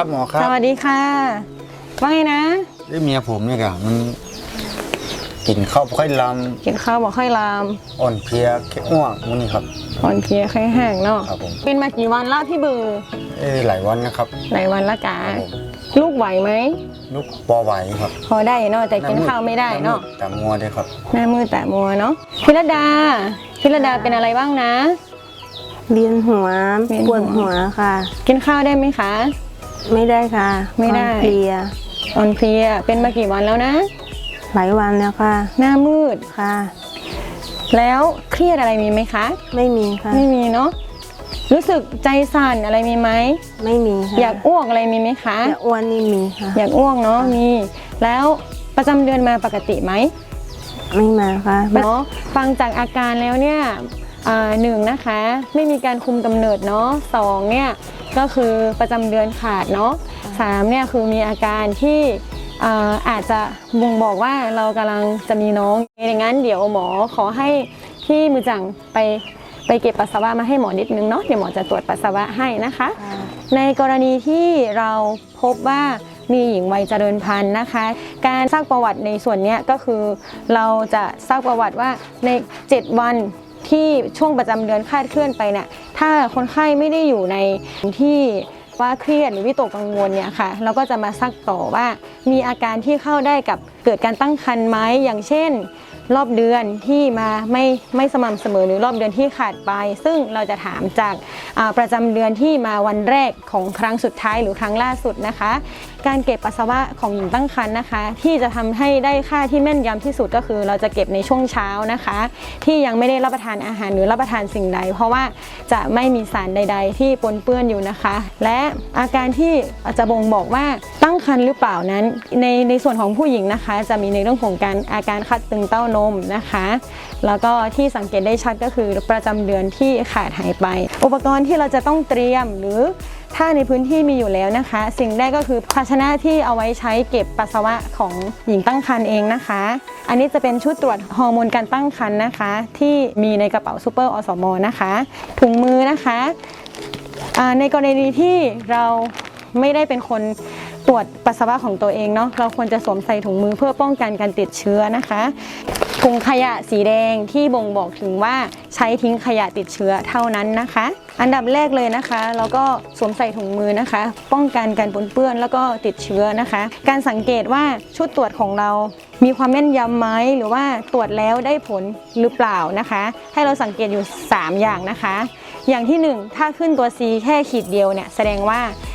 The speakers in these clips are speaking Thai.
ครับหมอครัสบวัสดีค่ะ ว่าไงนะด้วยเมียผมเนี่ยค่ะมันกินข้าวบ่ค่อยลกินข้าวบอกค่อยลามำอ่อนเพลียแค่อ้วกมันนี่ครับ อ่อนเพลียไข้แห้งเนาะครับผม เป็นมากี่วันแล้วพี่บือเอ้ยหลายวันนะครับ หลายวันละกาครับผม ลูกไหวไหมลูกปอไหวครับพอได้เนาะแต่กินข้าวไม่ได้เนาะแต่มัวด้วยครับ หน้ามือแต่มัวเนาะพิรดาพิรดาเป็นอะไรบ้างนะ เวียนหัว เวียนหัว ปวดหัวค่ะ กินข้าวได้ไหมคะ ไม่ได้ค่ะไม่ได้ อ่อนเพลียอ่อนเพลียเป็นมากี่วันแล้วนะ หลายวันแล้วค่ะหน้ามืด ค่ะ แล้วเครียดอะไรมีไหมคะ ไม่มีค่ะ ไม่มีเนาะรู้สึกใจสั่นอะไรมีไหมไม่มีค่ะอยากอ้วกอะไรมีไหมคะ อยากอ้วนนี่มีค่ะ อยากอ้วกเนาะมี แล้วประจำเดือนมาปกติไหมไม่มาค่ะ เนาะฟังจากอาการแล้วเนี่ยอ่า หนึ่งนะคะไม่มีการคุมกำเนิดเนาะสองเนี่ยก็คือประจำเดือนขาดเนาะสามเนี่ยคือมีอาการที่อ่าอาจจะบ่งบอกว่าเรากำลังจะมีน้องอย่างนั้นเดี๋ยวหมอขอให้พี่มือจังไปไปเก็บปัสสาวะมาให้หมอนิดนึงเนาะเดี๋ยวหมอจะตรวจปัสสาวะให้นะคะค่ะในกรณีที่เราพบว่ามีหญิงวัยเจริญพันธุ์นะคะ การซักประวัติในส่วนเนี้ยก็คือเราจะซักประวัติว่าใน 7 วัน ที่ช่วงประจำเดือนคาดเคลื่อนไปเนี่ยถ้าคนไข้ไม่ได้อยู่ในที่ว่าเครียดหรือวิตกกังวลเนี่ยค่ะเราก็จะมาซักต่อว่ามีอาการที่เข้าได้กับเกิดการตั้งครรภ์ไหมอย่างเช่น รอบเดือนที่มาไม่ไม่สม่ำเสมอหรือรอบเดือนที่ขาดไป ซึ่งเราจะถามจากาประจำเดือนที่มาวันแรกของครั้งสุดท้ายหรือครั้งล่าสุดนะคะ การเก็บปัสสาวะของหญิงตั้งครรภ์นะคะ ที่จะทำให้ได้ค่าที่แม่นยำที่สุดก็คือ เราจะเก็บในช่วงเช้านะคะ ที่ยังไม่ได้รับประทานอาหารหรือรับประทานสิ่งใด เพราะว่าจะไม่มีสารใด ๆ ที่ปนเปื้อนอยู่นะคะ และอาการที่จะบ่งบอกว่า งครรภ์หรือเปล่านั้น ในในส่วนของผู้หญิงนะคะ จะมีในเรื่องของการอาการคัดตึงเต้านมนะคะ แล้วก็ที่สังเกตได้ชัดก็คือประจำเดือนที่ขาดหายไป อุปกรณ์ที่เราจะต้องเตรียมหรือถ้าในพื้นที่มีอยู่แล้วนะคะ สิ่งแรกก็คือภาชนะที่เอาไว้ใช้เก็บปัสสาวะของหญิงตั้งครรภ์เองนะคะ อันนี้จะเป็นชุดตรวจฮอร์โมนการตั้งครรภ์นะคะ ที่มีในกระเป๋าซูเปอร์อสมนะคะ ถุงมือนะคะในกรณีที่เราไม่ได้เป็นคน ตรวจปัสสาวะของตัวเองเนาะเราควรจะสวมใส่ถุงมือเพื่อป้องกันการติดเชื้อนะคะถุงขยะสีแดงที่บ่งบอกถึงว่าใช้ทิ้งขยะติดเชื้อเท่านั้นนะคะ อันดับแรกเลยนะคะ เราก็สวมใส่ถุงมือนะคะ ป้องกันการปนเปื้อนแล้วก็ติดเชื้อนะคะ การสังเกตว่าชุดตรวจของเรามีความแม่นยำไหมหรือว่าตรวจแล้วได้ผลหรือเปล่านะคะ ให้เราสังเกตอยู่ 3 อย่างนะคะ อย่างที่ 1 ถ้าขึ้นตัว C แค่ขีดเดียวเนี่ยแสดงว่าอ่า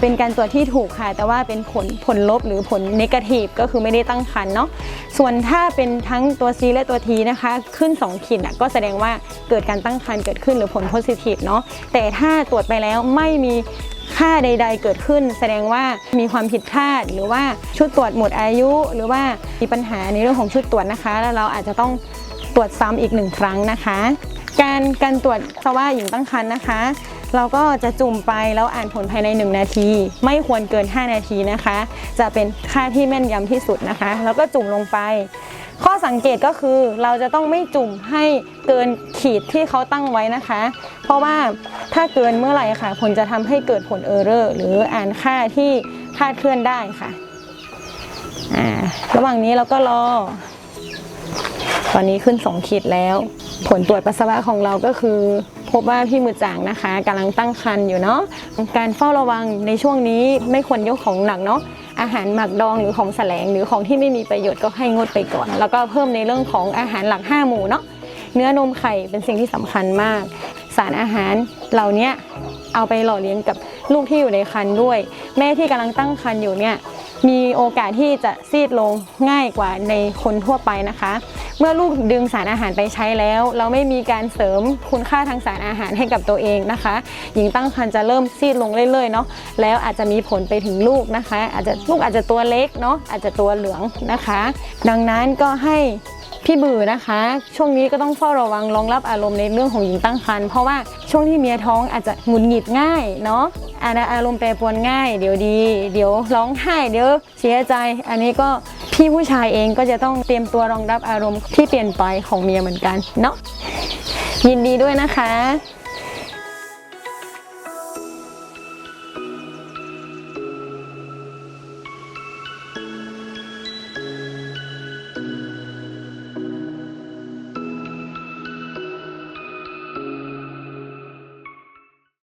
เป็นการตรวจที่ถูกค่ะ แต่ว่าเป็นผลผลลบหรือผลนกาทีฟก็คือไม่ได้ตั้งครรภ์เนาะส่วนถ้าเป็นทั้งตัว C และตัว T นะคะ ขึ้น 2 ขีดก็แสดงว่าเกิดการตั้งครรภ์เกิดขึ้นหรือผลโพซิทีฟเนาะแต่ถ้าตรวจไปแล้วไม่มีค่าใด ๆ เกิดขึ้น แสดงว่ามีความผิดพลาด หรือว่าชุดตรวจหมดอายุ หรือว่ามีปัญหาในเรื่องของชุดตรวจนะคะ แล้วเราอาจจะต้องตรวจซ้ำอีกหนึ่งครั้งนะคะ การการตรวจสว่าหญิงตั้งครรภ์นะคะ เราก็จะจุ่มไปแล้วอ่านผลภายใน 1 นาที ไม่ควรเกิน 5 นาทีนะคะ จะเป็นค่าที่แม่นยำที่สุดนะคะ แล้วก็จุ่มลงไป ข้อสังเกตก็คือเราจะต้องไม่จุ่มให้เกินขีดที่เขาตั้งไว้นะคะ เพราะว่าถ้าเกินเมื่อไหร่ค่ะ ผลจะทำให้เกิดผลเออร์เรอร์หรืออ่านค่าที่คาดเคลื่อนได้ค่ะอ่าระหว่างนี้เราก็รอ ตอนนี้ขึ้น 2 ขีดแล้ว ผลตรวจปัสสาวะของเราก็คือ พบว่าพี่มือจางนะคะกำลังตั้งครรภ์อยู่เนาะการเฝ้าระวังในช่วงนี้ไม่ควรยกของหนักเนาะอาหารหมักดองหรือของแสลงหรือของที่ไม่มีประโยชน์ก็ให้งดไปก่อน แล้วก็เพิ่มในเรื่องของอาหารหลัก 5 หมู่เนาะเนื้อนมไข่เป็นสิ่งที่สำคัญมาก สารอาหารเหล่านี้เอาไปหล่อเลี้ยงกับลูกที่อยู่ในครรภ์ด้วย แม่ที่กำลังตั้งครรภ์อยู่เนี่ย มีโอกาสที่จะซีดลงง่ายกว่าในคนทั่วไปนะคะ เมื่อลูกดึงสารอาหารไปใช้แล้ว เราไม่มีการเสริมคุณค่าทางสารอาหารให้กับตัวเองนะคะ หญิงตั้งครรภ์จะเริ่มซีดลงเรื่อยๆเนาะแล้วอาจจะมีผลไปถึงลูกนะคะ อาจจะลูกอาจจะตัวเล็กเนาะอาจจะตัวเหลืองนะคะ ดังนั้นก็ให้ พี่บือนะคะ ช่วงนี้ก็ต้องเฝ้าระวังรองรับอารมณ์ในเรื่องของหญิงตั้งครรภ์เพราะว่าช่วงที่เมียท้องอาจจะหงุดหงิดง่ายเนาะอาจจะอารมณ์แปรปรวนง่าย เดี๋ยวดี เดี๋ยวร้องไห้เดี๋ยวเสียใจ อันนี้ก็พี่ผู้ชายเองก็จะต้องเตรียมตัวรองรับอารมณ์ที่เปลี่ยนไปของเมียเหมือนกันเนาะยินดีด้วยนะคะ